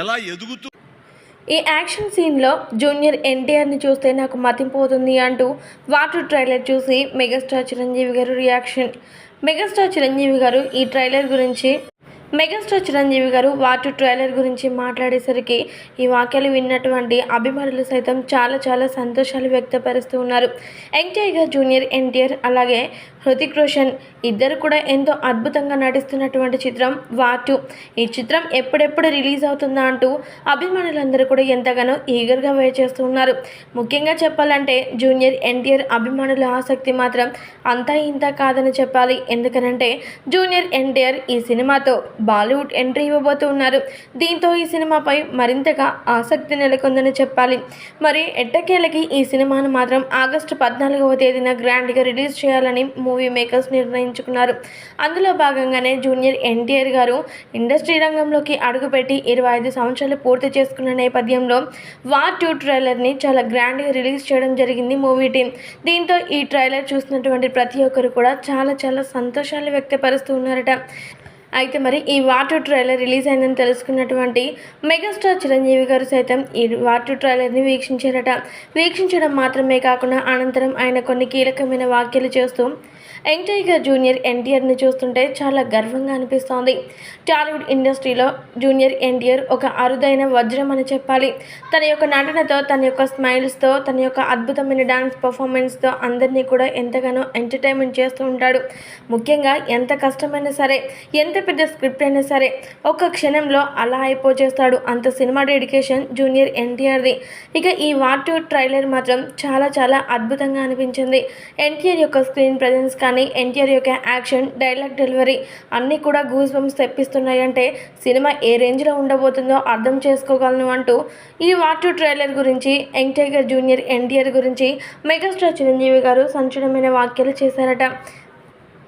ఎలా ఎదుగుతూ ఈ యాక్షన్ సీన్లో జూనియర్ ఎన్టీఆర్ని చూస్తే నాకు మతింపోతుంది అంటూ వాటర్ ట్రైలర్ చూసి megastar Chiranjeevi garu reaction. Megastar Chiranjeevi గారు ఈ ట్రైలర్ గురించి మెగాస్టార్ చిరంజీవి గారు వాటర్ ట్రైలర్ గురించి మాట్లాడేసరికి ఈ వాక్యాలు విన్నటువంటి అభిమానులు సైతం చాలా చాలా సంతోషాలు వ్యక్తపరుస్తూ ఉన్నారు. యంగ్ టైగర్ జూనియర్ ఎన్టీఆర్ అలాగే హృతిక్ రోషన్ ఇద్దరు కూడా ఎంతో అద్భుతంగా నటిస్తున్నటువంటి చిత్రం వాటు. ఈ చిత్రం ఎప్పుడెప్పుడు రిలీజ్ అవుతుందా అంటూ అభిమానులందరూ కూడా ఎంతగానో ఈగర్గా వెయిట్ చేస్తూ ఉన్నారు. ముఖ్యంగా చెప్పాలంటే జూనియర్ ఎన్టీఆర్ అభిమానుల ఆసక్తి మాత్రం అంతా ఇంత కాదని చెప్పాలి. ఎందుకనంటే జూనియర్ ఎన్టీఆర్ ఈ సినిమాతో బాలీవుడ్ ఎంట్రీ ఇవ్వబోతూ ఉన్నారు దీంతో ఈ సినిమాపై మరింతగా ఆసక్తి నెలకొందని చెప్పాలి. మరి ఎట్టకేలకి ఈ సినిమాను మాత్రం ఆగస్టు పద్నాలుగవ తేదీన గ్రాండ్గా రిలీజ్ చేయాలని మూవీ మేకర్స్ నిర్ణయించుకున్నారు. అందులో భాగంగానే జూనియర్ ఎన్టీఆర్ గారు ఇండస్ట్రీ రంగంలోకి అడుగుపెట్టి ఇరవై ఐదు సంవత్సరాలు పూర్తి చేసుకున్న నేపథ్యంలో వార్ టూ ట్రైలర్ని చాలా గ్రాండ్గా రిలీజ్ చేయడం జరిగింది మూవీ టీం. దీంతో ఈ ట్రైలర్ చూసినటువంటి ప్రతి ఒక్కరు కూడా చాలా చాలా సంతోషాలు వ్యక్తపరుస్తూ ఉన్నారట. అయితే మరి ఈ వాటర్ ట్రైలర్ రిలీజ్ అయిందని తెలుసుకున్నటువంటి మెగాస్టార్ చిరంజీవి గారు సైతం ఈ వాటర్ ట్రైలర్ని వీక్షించారట. వీక్షించడం మాత్రమే కాకుండా అనంతరం ఆయన కొన్ని కీలకమైన వ్యాఖ్యలు చేస్తూ యంగ్ టైగర్ జూనియర్ ఎన్టీఆర్ని చూస్తుంటే చాలా గర్వంగా అనిపిస్తోంది. టాలీవుడ్ ఇండస్ట్రీలో జూనియర్ ఎన్టీఆర్ ఒక అరుదైన వజ్రం అని చెప్పాలి. తన యొక్క నటనతో తన యొక్క స్మైల్స్తో తన యొక్క అద్భుతమైన డాన్స్ పర్ఫార్మెన్స్తో అందరినీ కూడా ఎంతగానో ఎంటర్టైన్మెంట్ చేస్తూ ఉంటాడు. ముఖ్యంగా ఎంత కష్టమైనా సరే ఎంత పెద్ద స్క్రిప్ట్ అయినా సరే ఒక్క క్షణంలో అలా అయిపోచేస్తాడు. అంత సినిమా డెడికేషన్ జూనియర్ ఎన్టీఆర్ది. ఇక ఈ వాటు ట్రైలర్ మాత్రం చాలా చాలా అద్భుతంగా అనిపించింది. ఎన్టీఆర్ యొక్క స్క్రీన్ ప్రజెన్స్ కానీ ఎన్టీఆర్ యొక్క యాక్షన్ డైలాగ్ డెలివరీ అన్నీ కూడా గూస్ బంప్స్ తెప్పిస్తున్నాయంటే సినిమా ఏ రేంజ్లో ఉండబోతుందో అర్థం చేసుకోగలను అంటూ ఈ వాటు ట్రైలర్ గురించి యంగ్ టైగర్ జూనియర్ ఎన్టీఆర్ గురించి మెగాస్టార్ చిరంజీవి గారు సంచలనమైన వ్యాఖ్యలు చేశారట.